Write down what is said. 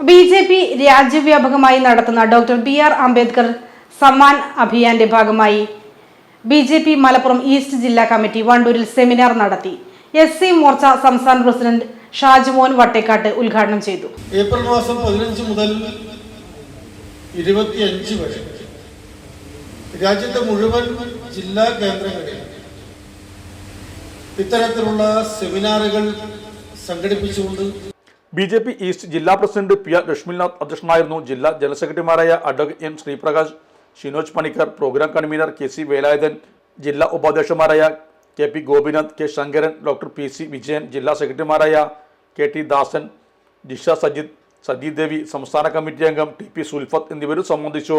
B J P രാജ്യവ്യാപകമായി നടത്തുന്ന doctor B R Ambedkar Samman അഭിയാന്റെ ഭാഗമായി B J P Malappuram east ജില്ലാ committee വണ്ടൂരിൽ സെമിനാർ നടത്തി. എസ് സി മോർച്ച സംസ്ഥാന പ്രസിഡന്റ് ഷാജുമോൻ വട്ടേക്കാട്ട് ഉദ്ഘാടനം ചെയ്തു. ഏപ്രിൽ മാസം പതിനഞ്ച് മുതൽ ഇരുപത്തിയഞ്ച് വരെ രാജ്യത്തെ മുഴുവൻ ജില്ലാ കേന്ദ്രങ്ങളിൽ ഇത്തരത്തിലുള്ള സെമിനാറുകൾ സംഘടിപ്പിച്ചുകൊണ്ട് ബി ജെ പി ഈസ്റ്റ് ജില്ലാ പ്രസിഡന്റ് പി ആർ ലക്ഷ്മിനാഥ് അധ്യക്ഷനായിരുന്നു ജില്ലാ ജനറൽ സെക്രട്ടറിമാരായ advocate N Sreeprakash Shinoj Panicker programme convener K C Velayudhan ജില്ലാ ഉപാധ്യക്ഷന്മാരായ K P Gopinath K Sankaran doctor P C Vijayan ജില്ലാ സെക്രട്ടറിമാരായ കെ ടി ദാസൻ ജിഷ സജിത് സതീദേവി സംസ്ഥാന കമ്മിറ്റി അംഗം ടി പി സുൽഫത്ത് എന്നിവരും സംബന്ധിച്ചു.